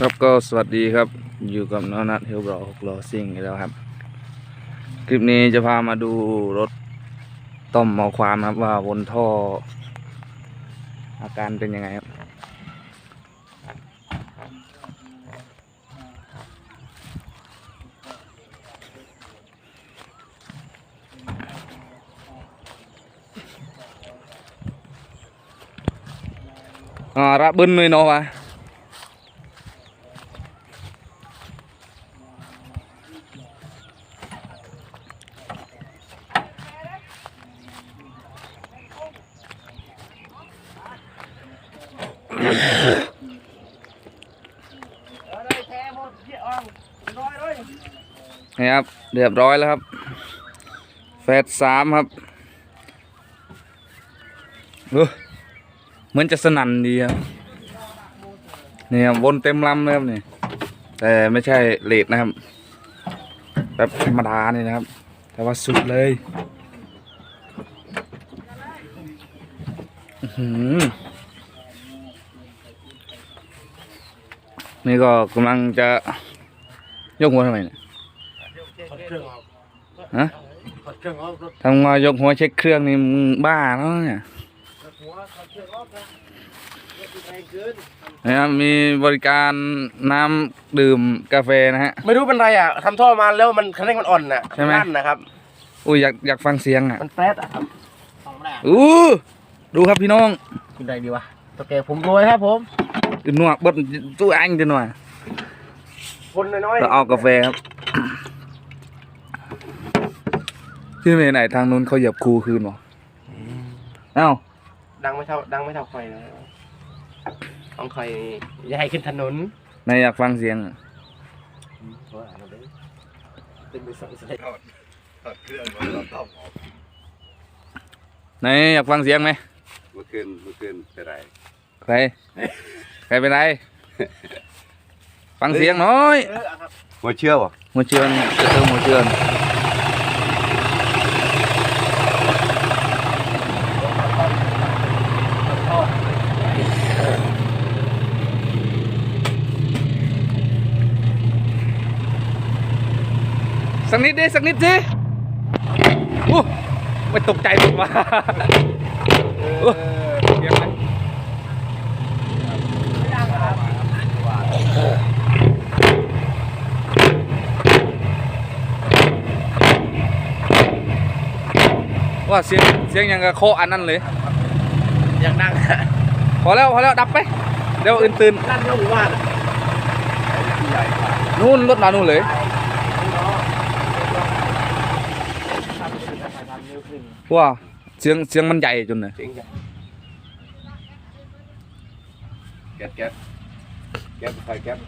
ครับก็สวัสดีครับอยู่กับน้องนัทเฮลบรอหกล้อซิ่งอีกแล้วครับ คลิปนี้จะพามาดูรถต้อมหมอความครับว่าวนท่อ อาการเป็นยังไงครับอ่าระบึน นี่ครับ เรียบร้อยแล้วครับ แฟดสามครับเออเหมือนจะสนั่นดีครับนี่ครับวนเต็มลำเลยครับนี่แต่ไม่ใช่เลดนะครับ แบบธรรมดานี่นะครับ แต่ว่าสุดเลย อื้อหือ นี่ก็กำลังจะยกหัวทำไมเนี่ยถอดเครื่องออกฮะถอดเครื่องออกรถทำมายกหัวเช็คเครื่องนี่มึงบ้าแล้วเนี่ยหัวถอดเครื่องออกนะรถแรงเกินนะครับมีบริการน้ำดื่มกาแฟนะฮะ ไม่รู้เป็นไรอะทำท่อมาแล้วมันคันเร่งมันอ่อนน่ะใช่ไหมลั่นนะครับอุ้ยอยากอยากฟังเสียงอะมันแป๊ดอะครับฟังไม่ได้อู้ดูครับพี่น้องคุณใดดีวะตัวแกผมรวยครับผม ดื่มหนวกเบดตู้อังจะหน่อยคนน้อยๆเราเอากาแฟครับที่ไหนไหนทางนู้นเขาเหยียบครูคืนหรอเอ้าดังไม่เท่าดังไม่เท่าใครนะของใครอย่าให้ขึ้นถนนนายอยากฟังเสียงอะเป็นมือสองสเต็ปนายอยากฟังเสียงไหมเมื่อคืนเมื่อคืนเป็นไรใคร ใครเป็นไร ฟังเสียงหน้อยเออครับหัวเชื่อวะหัวเชือนจะเติมหัวเชือนสักนิดดิสักนิดสิอู้ไม่ตกใจหมดว่ะอู้เสียงไหม ว่าเสียงเสียงยังกับโคอันนั้นเลย อย่างดังอะพอแล้วพอแล้วดับไป เดี๋ยวอื่นตื่นลั่นเข้าหมู่บ้านอะนู่นรถมานู่นเลยว่าเสียงเสียงมันใหญ่จนเลยเจ๋งจังแก๊สแก๊สแก๊สไฟแก๊ส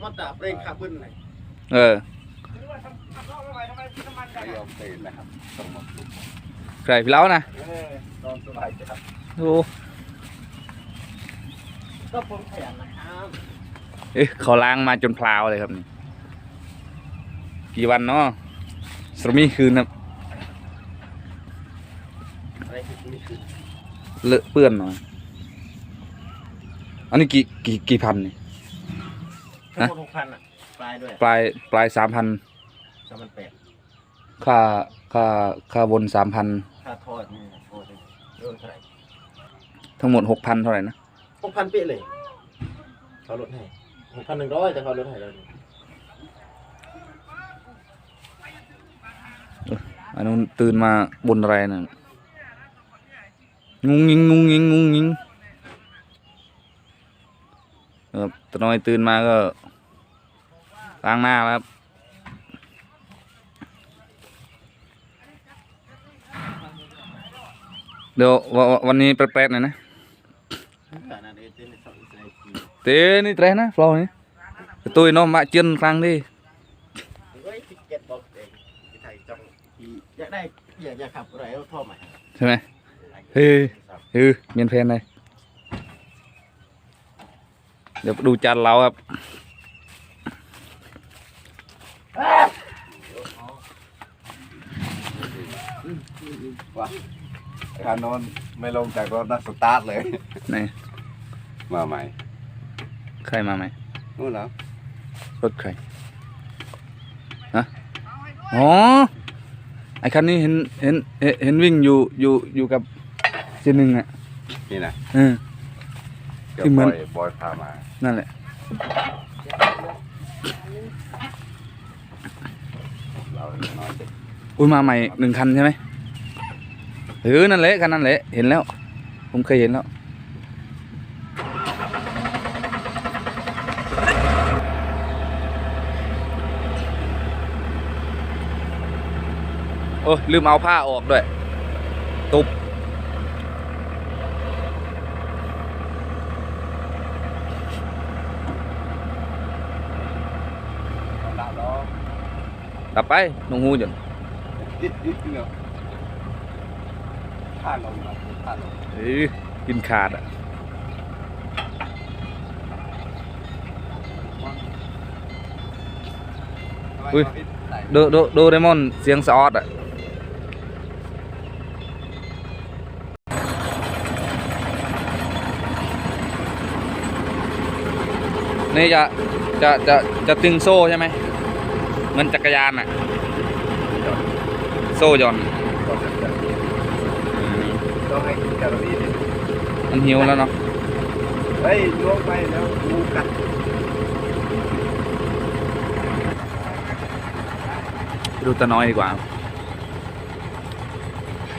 มอตาเร่งขับขึ้นไหนเออ ไม่ยอมตื่นนะครับต้องมาปลุกใครพี่เล้านะเออนอนสบายจ้ะโอ้ก็ผมขยันนะครับเอ๊ะเขาล้างมาจนพลาวเลยครับนี่กี่วันเนาะสรมีคืนครับอะไรคือนี่คือเลอะเปื้อนหน่อยอันนี้กี่กี่กี่พันนี่ทั้งหมดหกพันอะปลายด้วยปลายปลายสามพัน สามพันแปดค่าค่าค่าวนสามพันค่าทอดนี่โอ้ยโดนเท่าไหร่ทั้งหมดหกพันเท่าไหร่นะหกพันเป๊ะเลย เขาลดให้หกพันหนึ่งร้อยแต่เขาลดให้แล้วนี่อันนู้นตื่นมาบนอะไรนะงุงงิงงุงงิงงุงงิงครับตะน้อยตื่นมาก็ล้างหน้าแล้วครับ เดี๋ยววันนี้แปลกๆหน่อยนะเต้นี่เต้นะฟลอนี่ตัวน้องมาเชื่นครั้งดิใช่ไหมเฮ้ยเฮ้ยเมียนแฟนเลยเดี๋ยวดูจานเราครับว้า การนอนไม่ลงจากรถนะสตาร์ทเลยนี่มาใหม่ใครมาไหมนู่นเหรอรถใครฮะอ๋อไอ้คันนี้เห็นเห็นเห็นเห็นวิ่งอยู่อยู่อยู่กับเจนหนึ่งอะนี่นะเออเดี๋ยวที่เหมืบอนอยบอยพามานั่นแหละ เรานอนดึกอุ้ยมาใหม่หนึ่งคันใช่ไหม เออนั่นแหละคันนั่นแหละเห็นแล้ว ผมเคยเห็นแล้วโอ้ลืมเอาผ้าออกด้วย ตุบหลับแล้วกลับไปลงหูจนดิดดิดเงา ท่าลงครับท่าลงเออกินขาดอะอุ้ยโดโดโดเรมอนเสียงสออดอะนี่จะจะจะจะตึงโซ่ใช่ไหมเหมือนจักรยานอะ โซ่หย่อน ต้องให้เจ้าหน้าที่ดิมันหิวแล้วเนาะเฮ้ยล่วงไปแล้วงูกัดไปดูตาน้อยดีกว่า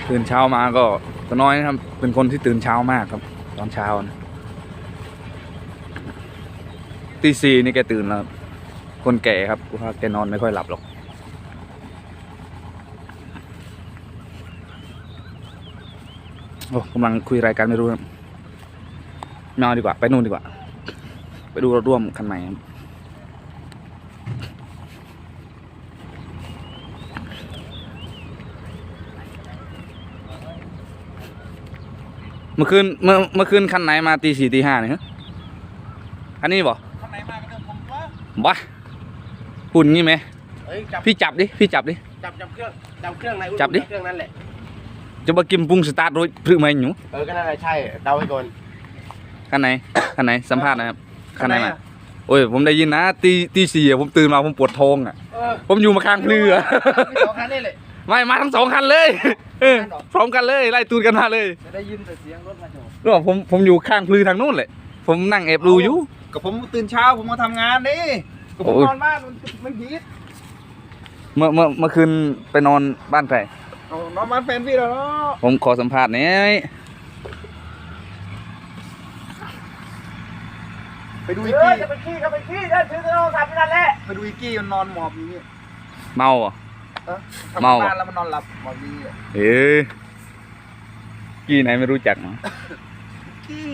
ตื่นเช้ามาก็ตาน้อยนะครับเป็นคนที่ตื่นเช้ามากครับ ตอนเช้านะตีสี่นี่แกตื่นแล้วครับคนแก่ครับกูว่าแกนอนไม่ค่อยหลับหรอก โอ้กำลังคุยรายการไม่รู้ครับไม่เอาดีกว่า ไปนู่นดีกว่า ไปดูรถร่วมคันใหม่ครับเมื่อคืนเมื่อเมื่อคืนคันไหนมาตีสี่ตีห้าเนี่ยฮะคันนี้บ่ข้างในมาก็เดินผมว่าบ้าหุ่นงี้ไหมเอ้ยจับพี่จับดิ พี่จับดิ จับจับเครื่อง จับเครื่องไหนจับดิ เครื่องนั้นแหละ จะมากิมปุ้งสตาร์ทรถพรึกไหมหนูเออก็นั่นแหละใช่เดาไว้ก่อนคันไหนคันไหนสัมภาษณ์นะครับคันไหนมาโอ้ยผมได้ยินนะตีตีสี่อะผมตื่นมาผมปวดท้องอะเออผมอยู่มาข้างเรือไม่สองคันนี่เลยไม่มาทั้งสองคันเลยเออพร้อมกันเลยไล่ตูดกันมาเลยจะได้ยินแต่เสียงรถมาจอดแล้วผมผมอยู่ข้างพลือทางนู้นเลยผมนั่งแอบดูอยู่ กับผมตื่นเช้าผมมาทำงานนี่กับผมโอ้ย นอนบ้านมันมันพีดเมื่อเมื่อเมื่อคืนไปนอนบ้านใคร เอานอนบ้านแฟนพี่แล้วเนาะผมขอสัมภาษณ์หน่อยไปดูอีกกี้จะไปขี้ก็ไปขี้ได้ถือโทรศัพท์นั่นแหละไปดูอีกกี้มันนอนหมอบอยู่นี่เมาเหรอะเออทำเมาบ้านแล้วมันนอนหลับหมอบอยู่นี่เอ้ยกี่ไหนไม่รู้จักเนาะกี้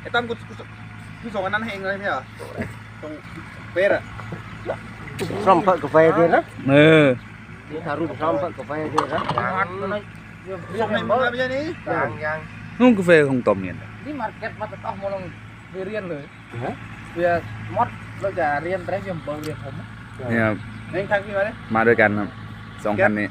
ไอ้ตั้มกูกูกูส่งอันนั้นให้เองเลยไม่เหรอส่งเฟซอะซ่อมเพิ่มกาแฟด้วยนะเออ นี่ถ้ารูปพร้อมกาแฟเยอะนะส่งให้มึงเลยไม่ใช่นี่ยังยังนุ่งกาแฟของตอมเนี่ยนี่มาเก็ตมาต้องมาลงไปเรียนเลยเพื่อมดเราจะเรียนแต่ยังเบอร์เรียนผมเนี่ยครับเองทางพี่มาเลยมาด้วยกันครับสองคันนี้